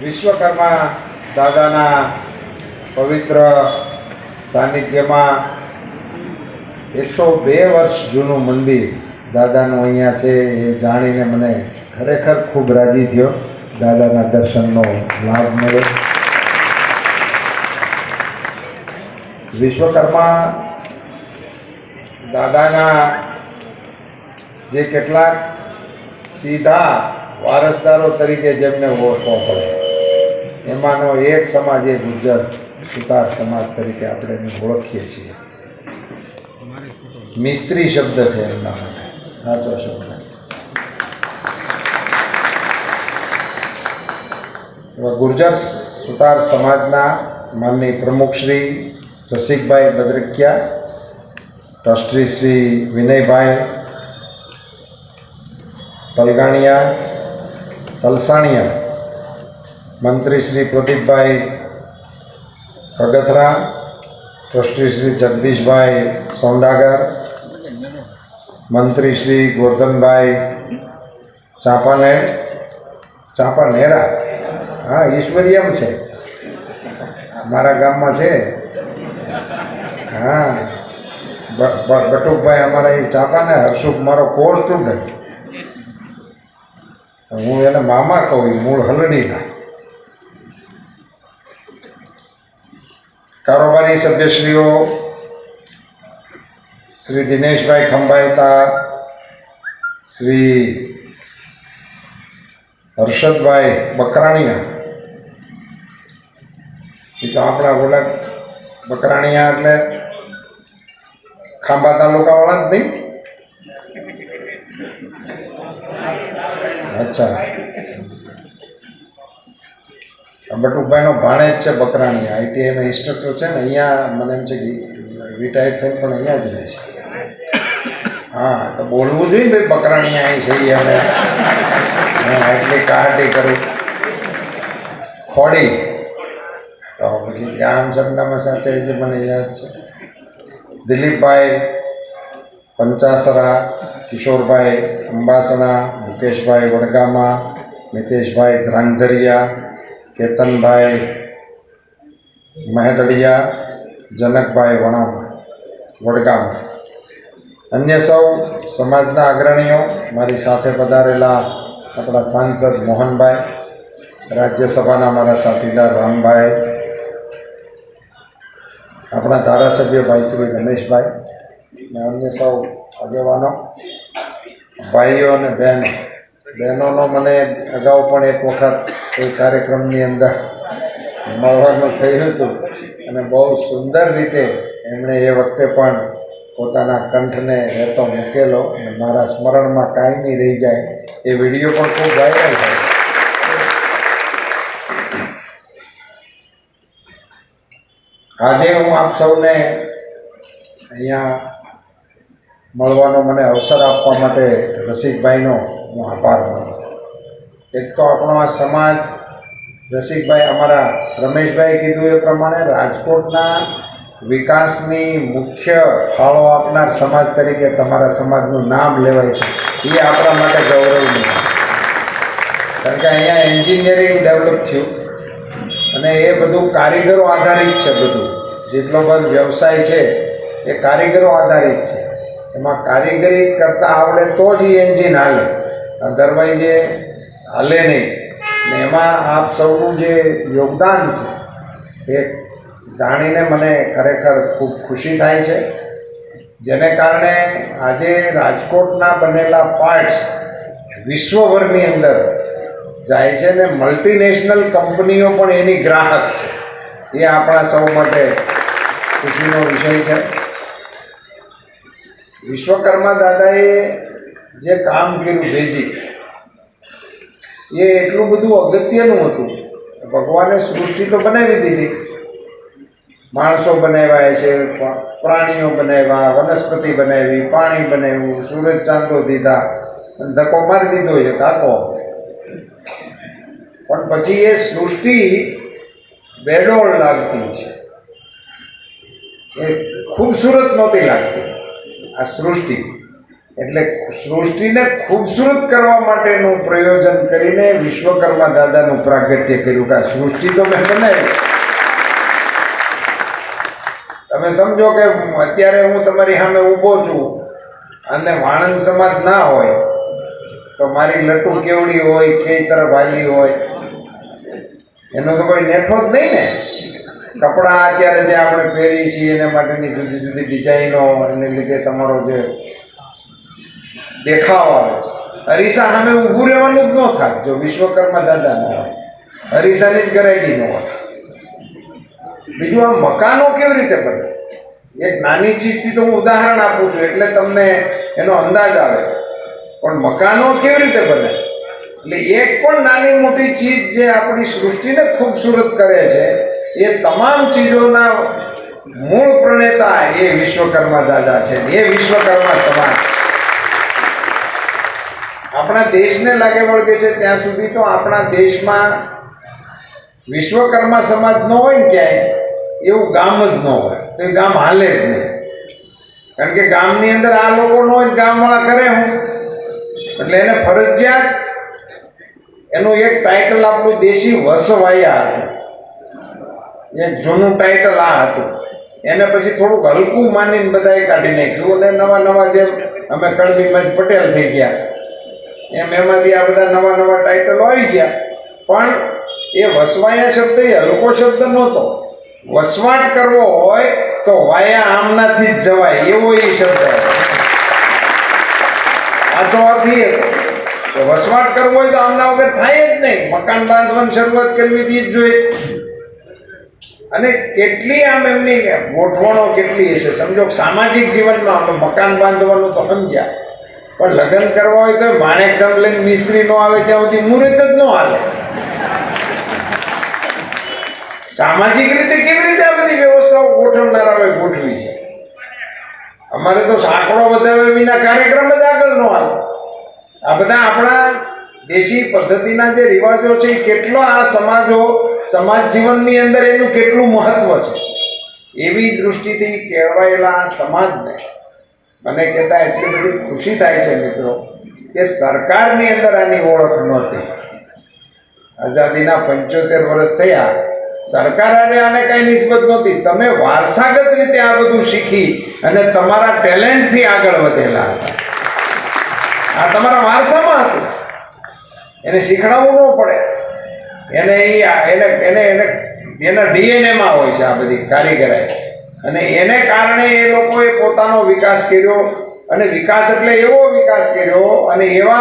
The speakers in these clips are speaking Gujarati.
વિશ્વકર્મા દાદાના પવિત્ર સાનિધ્યમાં એકસો બે વર્ષ જૂનું મંદિર દાદાનું અહીંયા છે એ જાણીને મને ખરેખર ખૂબ રાજી થયો. દાદાના દર્શનનો લાભ મળ્યો. વિશ્વકર્મા દાદાના જે કેટલાક સીધા વારસદારો તરીકે જેમને ઓળખવા પડે. એમાંનો એક સમાજ એ ગુજર સુતાર સમાજ તરીકે આપણે એને ઓળખીએ છીએ. મિસ્ત્રી શબ્દ છે એમના માટે, સાચો શબ્દ. ગુર્જર સુતાર સમાજના માનની પ્રમુખ શ્રી રસિકભાઈ બદ્રકિયા, ટ્રસ્ટી શ્રી વિનયભાઈ તલગાણિયા તલસાણિયા મંત્રી શ્રી પ્રદીપભાઈ કગથરા ટ્રસ્ટી શ્રી જગદીશભાઈ સોંડાગર મંત્રી શ્રી ગોરધનભાઈ ચાંપાને, ચાંપાનેરા. હા, ઈશ્વરિયમ છે. મારા ગામમાં છે. હા. બટુકભાઈ અમારા એ ચાંપાને, હર્ષુક મારો કોર સ્ટુડન્ટ હું એને મામા કહું, મૂળ હલડીના. કારોબારી સભ્યશ્રીઓ, શ્રી દિનેશભાઈ ખંભાયતા, શ્રી હર્ષદભાઈ બકરાણીયા, એ તો આપણા ઓલા બકરાણીયા એટલે ખાંભા તાલુકાવાળા જ નહીં? અચ્છા. બટુકભાઈનો ભાણેજ છે બકરાણી. આઈટીઆઈમાં ઇન્સ્ટ્રક્ટર છે ને, અહીંયા મને એમ છે કે રિટાયર થઈને પણ અહીંયા જ રહે છે. હા, તો બોલવું જોઈએ ભાઈ, બકરાણી અહીં છે અમે. એટલી કારટી કરું. ખોડી. તો પછી ગામ સરનામા સાથે જે મને યાદ છે, દિલીપભાઈ પંચાસરા, કિશોરભાઈ અંબાસણા, મુકેશભાઈ વડગામા, મિતેશભાઈ ધ્રાંગધરિયા કેતનભાઈ મહેદડિયા, જનકભાઈ વણામા વડગામ. અન્ય સૌ સમાજના અગ્રણીઓ મારી સાથે પધારેલા આપણા સાંસદ મોહનભાઈ, રાજ્યસભાના મારા સાથીદાર રામભાઈ, આપણા ધારાસભ્ય ભાઈ શ્રી રમેશભાઈ અને અન્ય સૌ આગેવાનો, ભાઈઓ અને બહેનો. બહેનોનો મને અગાઉ પણ એક વખત કોઈ કાર્યક્રમની અંદર મળવાનું થયું હતું. અને બહુ સુંદર રીતે એમણે એ વખતે પણ પોતાના કંઠને રહેતો મૂકેલો અને મારા સ્મરણમાં કાયમી રહી જાય. એ વીડિયો પણ ખૂબ વાયરલ થયો. આજે હું આપ સૌને અહીંયા મળવાનો મને અવસર આપવા માટે રસિકભાઈનો હું આભાર માનું એક તો આપણો આ સમાજ, રસિકભાઈ, અમારા રમેશભાઈ કીધું એ પ્રમાણે રાજકોટના વિકાસની મુખ્ય ફાળો આપનાર સમાજ તરીકે તમારા સમાજનું નામ લેવાય છે. એ આપણા માટે ગૌરવનું. કારણ કે અહીંયા એન્જિનિયરિંગ ડેવલપ થયું અને એ બધું કારીગરો આધારિત છે બધું. જેટલો પણ વ્યવસાય છે, એ કારીગરો આધારિત છે. એમાં કારીગરી કરતાં આવડે તો જ એ એન્જિન હાલે. અધરવાઇઝ એ હાલે નહીં. ને એમાં આપ સૌનું જે યોગદાન છે, એ જાણીને મને ખરેખર ખૂબ ખુશી થાય છે. જેને કારણે આજે રાજકોટના બનેલા પાર્ટ્સ વિશ્વભરની અંદર જાય છે ને મલ્ટીનેશનલ કંપનીઓ પણ એની ગ્રાહક છે. એ આપણા સૌ માટે ખુશીનો વિષય છે. વિશ્વકર્મા દાદાએ જે કામ કર્યું બેઝિક એ એટલું બધું અગત્યનું હતું. ભગવાને સૃષ્ટિ તો બનાવી દીધી. માણસો બનાવ્યા છે પ્રાણીઓ બનાવ્યા, વનસ્પતિ બનાવી, પાણી બનાવ્યું, સૂરજ ચાંદો દીધા ધક્કો મારી દીધો છે કાકો પણ પછી એ સૃષ્ટિ બેડોળ લાગતી છે. એ ખૂબસૂરત નહોતી લાગતી, આ સૃષ્ટિ. એટલે સૃષ્ટિને ખૂબસૂરત કરવા માટેનું પ્રયોજન કરીને વિશ્વકર્મા દાદાનું પ્રાગટ્ય કર્યું કે સૃષ્ટિ તો મેં બનાવી. તમે સમજો કે અત્યારે હું તમારી સામે ઊભો છું અને વાણંદ સમાજ ના હોય, તો મારી લટુ કેવડી હોય કે તરફ હાલી હોય, એનો તો કોઈ નેઠો જ નહીં ને. કપડાં અત્યારે જે આપણે પહેરીએ છીએ, એના માટેની જુદી જુદી ડિઝાઇનો એને લીધે તમારો જે દેખાવ આવે અરીસા સામે ઊભું રહેવાનું જ ન થાય, જો વિશ્વકર્મા દાદા ન હોય. અરીસાની જ ગરાગી ન હોય. બીજું આ મકાનો કેવી રીતે બને? એક નાની ચીજથી તો હું ઉદાહરણ આપું છું, એટલે તમને એનો અંદાજ આવે. પણ મકાનો કેવી રીતે બને? એટલે એક પણ નાની મોટી ચીજ જે આપણી સૃષ્ટિને ખૂબસૂરત કરે છે, એ તમામ ચીજોના મૂળ પ્રણેતા એ વિશ્વકર્મા દાદા છે, એ વિશ્વકર્મા સમાજ. આપણા દેશને લાગે વળગે છે ત્યાં સુધી તો આપણા દેશમાં વિશ્વકર્મા સમાજ ન હોય ને ક્યાંય, એવું ગામ જ ન હોય. તો એ ગામ હાલે જ નહીં. કારણ કે ગામની અંદર આ લોકો ન હોય ગામવાળા કરે હું. એટલે એને ફરજિયાત એનું એક ટાઇટલ આપણું દેશી વસવાયા હતું. એક જૂનું ટાઇટલ આ હતું. એને પછી થોડુંક હલકું માનીને બધાએ કાઢી નાખ્યું અને નવા નવા જે અમે કણબીમાં પટેલ થઈ ગયા એમ એમાંથી આ બધા નવા નવા ટાઇટલો આવી ગયા. પણ એ વસવાયા શબ્દ એ હલકો શબ્દ નહોતો. વસવાટ કરવો હોય તો વાયા આમનાથી જ જવાય, એવો એ શબ્દ આ તો અર્થ એ વસવાટ કરવો હોય તો આમના વગર થાય જ નહીં. મકાન બાંધવાની શરૂઆત કરવી જ જોઈએ. અને કેટલી આમ એમની ગોઠવણો કેટલી હશે. સમજો સામાજિક જીવનમાં આપણે મકાન બાંધવાનું તો સમજ્યા. પણ લગ્ન કરવા હોય તો માણેકધમ લઈને મિસ્ત્રી નો આવે ત્યાં સુધી મુહૂર્ત જ ન હાલે. સામાજિક રીતે કેવી રીતે આ બધી વ્યવસ્થાઓ ગોઠવનારાઓએ ગોઠવી છે? અમારે તો સાંકળો બતાવે વિના કાર્યક્રમ જ આગળ ન હાલે. આ બધા આપણા દેશી પદ્ધતિના જે રિવાજો છે એ કેટલો આ સમાજો, સમાજ જીવનની અંદર એનું કેટલું મહત્વ છે? એવી દૃષ્ટિથી કેળવાયેલા સમાજને મને કહેતા એટલી બધી ખુશી થાય છે મિત્રો કે સરકારની અંદર આની ઓળખ નહોતી. આઝાદીના પંચોતેર વર્ષ થયા, સરકાર આને આને કઈ નિસ્બત નહોતી. તમે વારસાગત રીતે આ બધું શીખી અને તમારા ટેલેન્ટથી આગળ વધેલા હતા. આ તમારા વારસામાં હતું. એને શીખડાવવું ન પડે. એને એ એને એને એને એના ડીએનએમાં હોય છે આ બધી કારીગરાઈ. અને એને કારણે એ લોકોએ પોતાનો વિકાસ કર્યો. અને વિકાસ એટલે એવો વિકાસ કર્યો અને એવા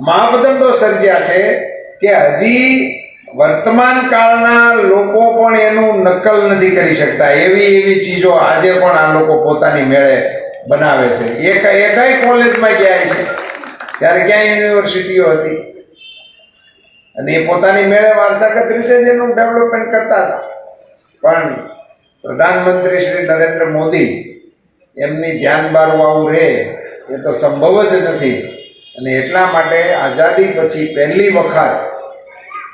માપદંડો સર્જ્યા છે કે હજી વર્તમાન કાળના લોકો પણ એનું નકલ નથી કરી શકતા. એવી એવી ચીજો આજે પણ આ લોકો પોતાની મેળે બનાવે છે. એ એ કઈ કોલેજમાં ગયા છે? ત્યારે ક્યાં યુનિવર્સિટીઓ હતી? અને એ પોતાની મેળે વારસાગત રીતે જ એનું ડેવલપમેન્ટ કરતા હતા. પણ પ્રધાનમંત્રી શ્રી નરેન્દ્ર મોદી, એમની ધ્યાન બારું આવું રહે, એ તો સંભવ જ નથી. અને એટલા માટે આઝાદી પછી પહેલી વખત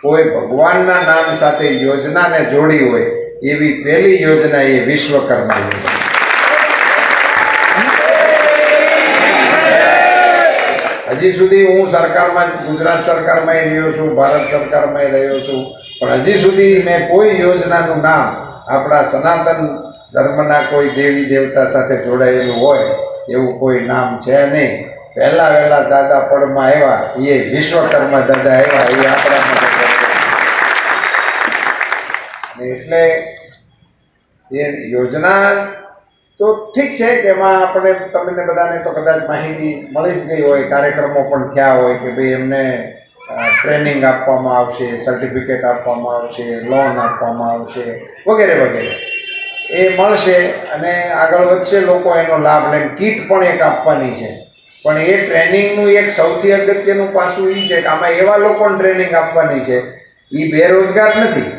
કોઈ ભગવાનના નામ સાથે યોજનાને જોડી હોય, એવી પહેલી યોજના એ વિશ્વકર્મા યોજના. હજી સુધી હું સરકારમાં, ગુજરાત સરકારમાં રહ્યો છું, ભારત સરકારમાં રહ્યો છું, પણ હજી સુધી મેં કોઈ યોજનાનું નામ આપણા સનાતન ધર્મના કોઈ દેવી દેવતા સાથે જોડાયેલું હોય, એવું કોઈ નામ છે નહીં. પહેલાં વહેલા દાદા પડમાં આવ્યા એ વિશ્વકર્મા દાદા આવ્યા એ આપણા એટલે એ યોજના તો ઠીક છે કે એમાં આપણે તમને બધાને તો કદાચ માહિતી મળી જ ગઈ હોય, કાર્યક્રમો પણ થયા હોય કે ભાઈ એમને ટ્રેનિંગ આપવામાં આવશે સર્ટિફિકેટ આપવામાં આવશે લોન આપવામાં આવશે, વગેરે વગેરે. એ મળશે અને આગળ વધશે લોકો એનો લાભ લે. કીટ પણ એક આપવાની છે. પણ એ ટ્રેનિંગનું એક સૌથી અગત્યનું પાસું એ છે કે આમાં એવા લોકોને ટ્રેનિંગ આપવાની છે. એ બેરોજગાર નથી.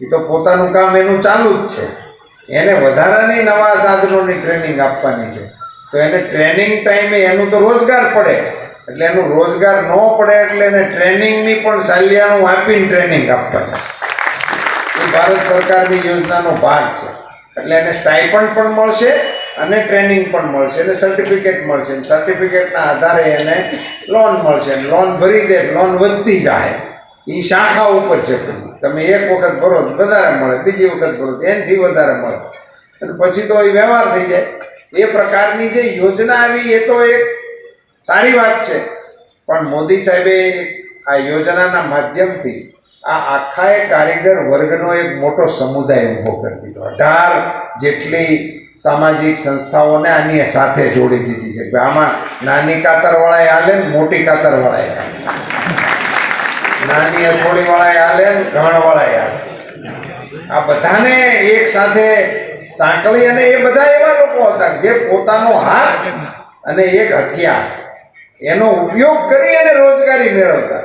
એ તો પોતાનું કામ એનું ચાલુ જ છે. એને વધારાની નવા સાધનોની ટ્રેનિંગ આપવાની છે. તો એને ટ્રેનિંગ ટાઈમે એનું તો રોજગાર પડે. એટલે એનું રોજગાર ન પડે એટલે એને ટ્રેનિંગની પણ સાલિયાનું આપીને ટ્રેનિંગ આપવાની એ ભારત સરકારની યોજનાનો ભાગ છે. એટલે એને સ્ટાઇપન્ડ પણ મળશે અને ટ્રેનિંગ પણ મળશે અને સર્ટિફિકેટ મળશે. સર્ટિફિકેટના આધારે એને લોન મળશે. લોન ભરી દે લોન વધતી જાય. એ શાખા ઉપર છે પછી તમે એક વખત ભરો તો વધારે મળે, બીજી વખત ભરો તો વધારે મળે. અને પછી તો એ વ્યવહાર થઈ જાય. એ પ્રકારની જે યોજના આવી એ તો એક સારી વાત છે. પણ મોદી સાહેબે આ યોજનાના માધ્યમથી આ આખા એ કારીગર વર્ગનો એક મોટો સમુદાય ઊભો કરી દીધો. અઢાર જેટલી સામાજિક સંસ્થાઓને આની સાથે જોડી દીધી છે. કે આમાં નાની કાતરવાળાએ હાલે ને મોટી કાતરવાળાએ હાલે. નાની અથોડીવાળાએ હાલે ને ઘણ વાળાએ હાલે. આ બધાને એક સાથે સાંકળી અને એ બધા એવા લોકો હતા જે પોતાનો હાથ અને એક હથિયાર એનો ઉપયોગ કરી અને રોજગારી મેળવતા.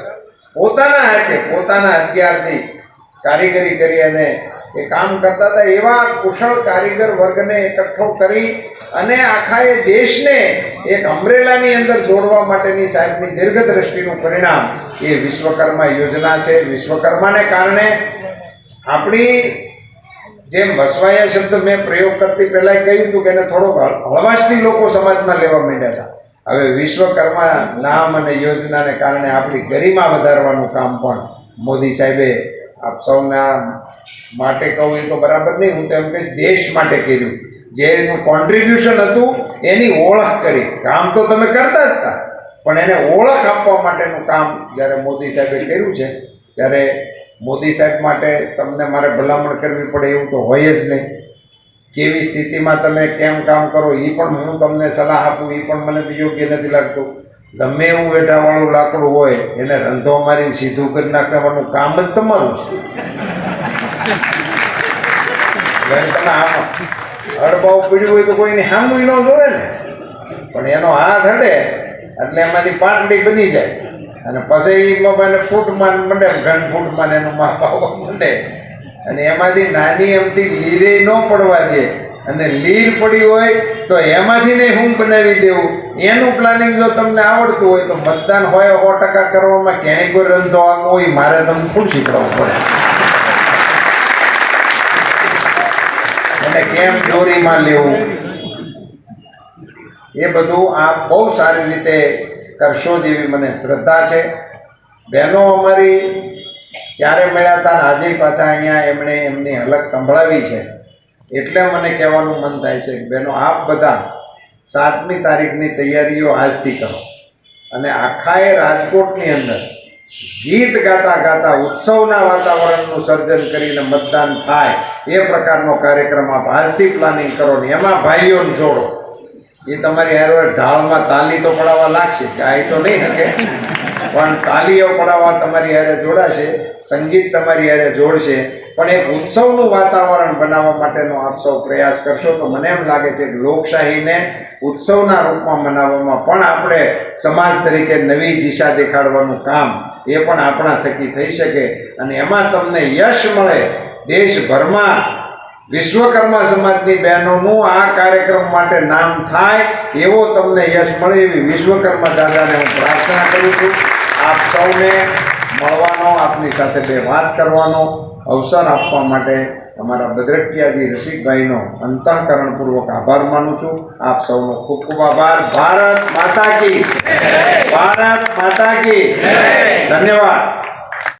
પોતાના હાથે પોતાના હથિયારથી કારીગરી કરી અને એ કામ કરતા હતા, એવા કુશળ કારીગર વર્ગને એકઠો કરી અને આખા એ દેશને એક અમરેલાની અંદર જોડવા માટેની સાહેબની દીર્ઘદ્રષ્ટિનું પરિણામ એ વિશ્વકર્મા યોજના છે. વિશ્વકર્માને કારણે આપણી જેમ વસવાયા શબ્દ મેં પ્રયોગ કરતી પહેલાં કહ્યું હતું કે એને થોડોક હળવાશથી લોકો સમાજમાં લેવા માંડ્યા હતા. હવે વિશ્વકર્મા નામ અને યોજનાને કારણે આપણી ગરિમા વધારવાનું કામ પણ મોદી સાહેબે આપ સૌના માટે કહું એ તો બરાબર નહીં, હું તો એમ કહીશ દેશ માટે કર્યું. જે એનું કોન્ટ્રીબ્યુશન હતું, એની ઓળખ કરી. કામ તો તમે કરતા જ હતા. પણ એને ઓળખ આપવા માટેનું કામ જ્યારે મોદી સાહેબે કર્યું છે, ત્યારે મોદી સાહેબ માટે તમને મારે ભલામણ કરવી પડે એવું તો હોય જ નહીં. કેવી સ્થિતિમાં તમે કેમ કામ કરો એ પણ હું તમને સલાહ આપું એ પણ મને તો યોગ્ય નથી લાગતું. ગમે એવું વેઠાવાળું લાકડું હોય, એને રંધો મારી સીધું કરી નાખવાનું કામ જ તમારું છે. તમે આમ અડબાવ પીડ્યું હોય તો કોઈની સામું ન જોવે ને. પણ એનો હાથ હડે, એટલે એમાંથી પાટડી બની જાય. અને પછી એ મને ફૂટમાં ને મંડે, ઘન ફૂટમાં એનું માપ આવવા મંડે. અને એમાંથી નાની એમથી લીરે ન પડવા દે. અને લીર પડી હોય તો એમાંથી ને હું બનાવી દેવું. એનું પ્લાનિંગ જો તમને આવડતું હોય તો મતદાન હોય સો ટકા કરવામાં ક્યાંય કોઈ રંધો આમ હોય, મારે તમને ખૂબ શીખવવું પડે. એને કેમ ચોરીમાં લેવું? એ બધું આપ બહુ સારી રીતે કરશો જેવી મને શ્રદ્ધા છે. બહેનો અમારી ક્યારે મળ્યા હતા આજે પાછા અહીંયા એમણે એમની હલક સંભળાવી છે. એટલે મને કહેવાનું મન થાય છે કે બહેનો આપ બધા સાતમી તારીખની તૈયારીઓ આજથી કરો. અને આખાએ રાજકોટની અંદર ગીત ગાતા ગાતા ઉત્સવના વાતાવરણનું સર્જન કરીને મતદાન થાય એ પ્રકારનો કાર્યક્રમ આપ આજથી પ્લાનિંગ કરો ને એમાં ભાઈઓને જોડો. એ તમારી હારે ઢાળમાં તાલી તો પડાવવા લાગશે ગાય તો નહીં શકે પણ તાલીઓ પડાવવા તમારી હારે જોડાશે, સંગીત તમારી હારે જોડશે, પણ એક ઉત્સવનું વાતાવરણ બનાવવા માટેનો આપ સૌ પ્રયાસ કરશો તો મને એમ લાગે છે કે લોકશાહીને ઉત્સવના રૂપમાં મનાવવામાં પણ આપણે સમાજ તરીકે નવી દિશા દેખાડવાનું કામ એ પણ આપણા થકી થઈ શકે અને એમાં તમને યશ મળે. દેશભરમાં વિશ્વકર્મા સમાજની બહેનોનું આ કાર્યક્રમ માટે નામ થાય એવો તમને યશ મળે એવી વિશ્વકર્મા દાદાને હું પ્રાર્થના કરું છું. આપ સૌને મળવાનો આપની સાથે બે વાત કરવાનો અવસર આપવા માટે અમારા બદ્રકિયાજી રસિકભાઈનો અંતઃકરણપૂર્વક આભાર માનું છું. આપ સૌનો ખૂબ ખૂબ આભાર. ભારત માતા કી. ભારત માતા કી. ધન્યવાદ.